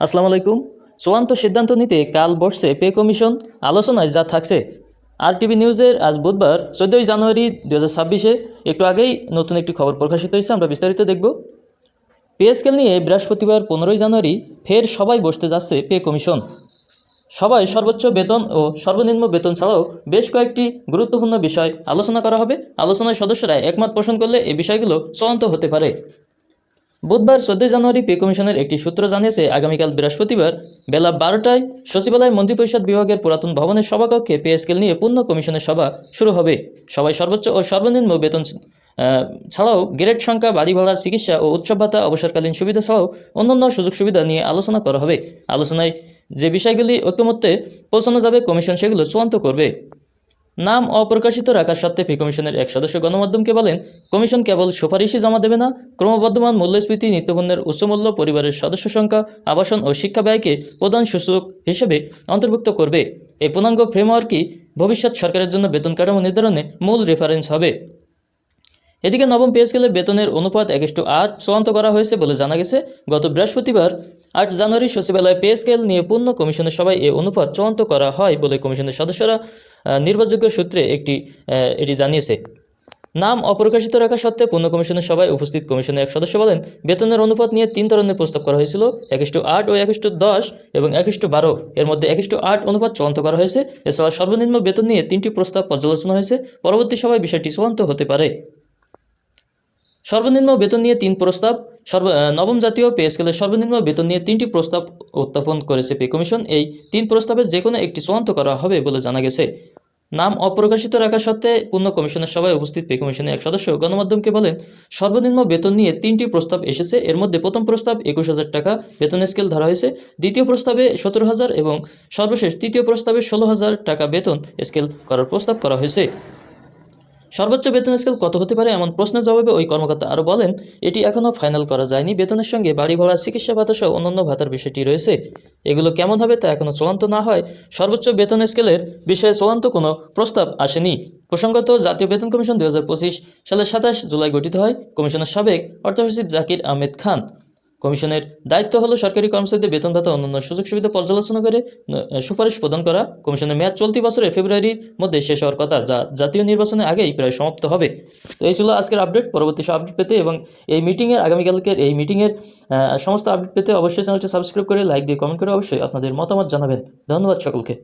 আসসালামু আলাইকুম। চূড়ান্ত সিদ্ধান্ত নিতে কাল বসছে পে কমিশন। আলোচনায় যা থাকছে। আর টিভি নিউজের আজ বুধবার, চোদ্দোই জানুয়ারি দু ছাব্বিশে। একটু আগেই নতুন একটি খবর প্রকাশিত হয়েছে, আমরা বিস্তারিত দেখব। পে স্কেল নিয়ে বৃহস্পতিবার পনেরোই জানুয়ারি ফের সবাই বসতে যাচ্ছে পে কমিশন। সবাই সর্বোচ্চ বেতন ও সর্বনিম্ন বেতন ছাড়াও বেশ কয়েকটি গুরুত্বপূর্ণ বিষয় আলোচনা করা হবে। আলোচনায় সদস্যরা একমত পোষণ করলে এই বিষয়গুলো চূড়ান্ত হতে পারে। বুধবার চোদ্দই জানুয়ারি পে কমিশনের একটি সূত্র জানিয়েছে, আগামীকাল বৃহস্পতিবার বেলা বারোটায় সচিবালয় মন্ত্রিপরিষদ বিভাগের পুরাতন ভবনের সভাকক্ষে পে স্কেল নিয়ে পূর্ণ কমিশনের সভা শুরু হবে। সবাই সর্বোচ্চ ও সর্বনিম্ন বেতন ছাড়াও গ্রেড সংখ্যা, বাড়ি ভাড়া, চিকিৎসা ও উৎসব ভাতা, অবসরকালীন সুবিধা ছাড়াও অন্যান্য সুযোগ সুবিধা নিয়ে আলোচনা করা হবে। আলোচনায় যে বিষয়গুলি ঐক্যমত্যে পৌঁছানো যাবে, কমিশন সেগুলো চূড়ান্ত করবে। নাম অপ্রকাশিত রাখার সত্ত্বে পে কমিশনের এক সদস্য গণমাধ্যমকে বলেন, কমিশন কেবল সুপারিশই জমা দেবে না, ক্রমবর্ধমান মূল্যস্ফীতি, নিত্যপণ্যের উচ্চমূল্য, পরিবারের সদস্য সংখ্যা, আবাসন ও শিক্ষা ব্যয়কে প্রধান সূচক হিসেবে অন্তর্ভুক্ত করবে। এই পূর্ণাঙ্গ ফ্রেমওয়ার্কই ভবিষ্যৎ সরকারের জন্য বেতন কাঠামো নির্ধারণে মূল রেফারেন্স হবে। এদিকে নবম পে স্কেলে বেতনের অনুপাত এক টু আট চূড়ান্ত করা হয়েছে বলে জানা গেছে। গত বৃহস্পতিবার আট জানুয়ারি সচিবালয়ে পে স্কেল নিয়ে পূর্ণ কমিশনের সভায় এই অনুপাত চূড়ান্ত করা হয় বলে কমিশনের সদস্যরা নির্ভরযোগ্য সূত্রে একটি এটি জানিয়েছে। নাম অপ্রকাশিত রাখা সত্ত্বে পূর্ণ কমিশনের সভায় উপস্থিত কমিশনের এক সদস্য বলেন, বেতনের অনুপাত নিয়ে তিন ধরনের প্রস্তাব করা হয়েছিল একুশ টু আট ও একুশ টু দশ এবং একুশ টু বারো। এর মধ্যে একুশ টু আট অনুপাত চূড়ান্ত করা হয়েছে। এছাড়া সর্বনিম্ন বেতন নিয়ে তিনটি প্রস্তাব পর্যালোচনা হয়েছে। পরবর্তী সভায় বিষয়টি চূড়ান্ত হতে পারে। সর্বনিম্ন বেতন নিয়ে তিন প্রস্তাব, সর্ব নবম জাতীয় পে স্কেলের সর্বনিম্ন বেতন নিয়ে তিনটি প্রস্তাব উত্থাপন করেছে পে কমিশন। এই তিন প্রস্তাবের যে কোনো একটি চূড়ান্ত করা হবে বলে জানা গেছে। নাম অপ্রকাশিত রাখা সত্ত্বে পূর্ণ কমিশনের সভায় উপস্থিত পে কমিশনের এক সদস্য গণমাধ্যমকে বলেন, সর্বনিম্ন বেতন নিয়ে তিনটি প্রস্তাব এসেছে। এর মধ্যে প্রথম প্রস্তাব একুশ হাজার টাকা বেতন স্কেল ধরা হয়েছে। দ্বিতীয় প্রস্তাবে সতেরো হাজার এবং সর্বশেষ তৃতীয় প্রস্তাবে ষোলো হাজার টাকা বেতন স্কেল করার প্রস্তাব করা হয়েছে। সর্বোচ্চ বেতন স্কেল কত হতে পারে এমন প্রশ্নের জবাবে ওই কর্মকর্তা আরও বলেন, এটি এখনও ফাইনাল করা যায়নি। বেতনের সঙ্গে বাড়ি ভাড়া, চিকিৎসা ভাতা সহ অন্যান্য ভাতার বিষয়টি রয়েছে। এগুলো কেমন হবে তা এখনও চূড়ান্ত না হয়। সর্বোচ্চ বেতন স্কেলের বিষয়ে চূড়ান্ত কোনো প্রস্তাব আসেনি। প্রসঙ্গত, জাতীয় বেতন কমিশন দু হাজার পঁচিশ সালের সাতাশ জুলাই গঠিত হয়। কমিশনের সাবেক অর্থসচিব জাকির আহমেদ খান কমিশনের দায়িত্ব হলো সরকারি কর্মচারীদের বেতন ভাতা অন্যান্য সুযোগ সুবিধা পর্যালোচনা করে সুপারিশ প্রদান করা। কমিশনের মেয়াদ চলতি বছরের ফেব্রুয়ারির মধ্যে শেষ হওয়ার কথা যা জাতীয় নির্বাচনের আগেই প্রায় সমাপ্ত হবে। তো এই ছিল আজকের আপডেট পরবর্তী আপডেট পেতে এবং এই মিটিংয়ের আগামীকালকের এই মিটিংয়ের সমস্ত আপডেট পেতে অবশ্যই চ্যানেলটি সাবস্ক্রাইব করে লাইক দিয়ে কমেন্ট করে অবশ্যই আপনাদের মতামত জানাবেন। ধন্যবাদ সকলকে।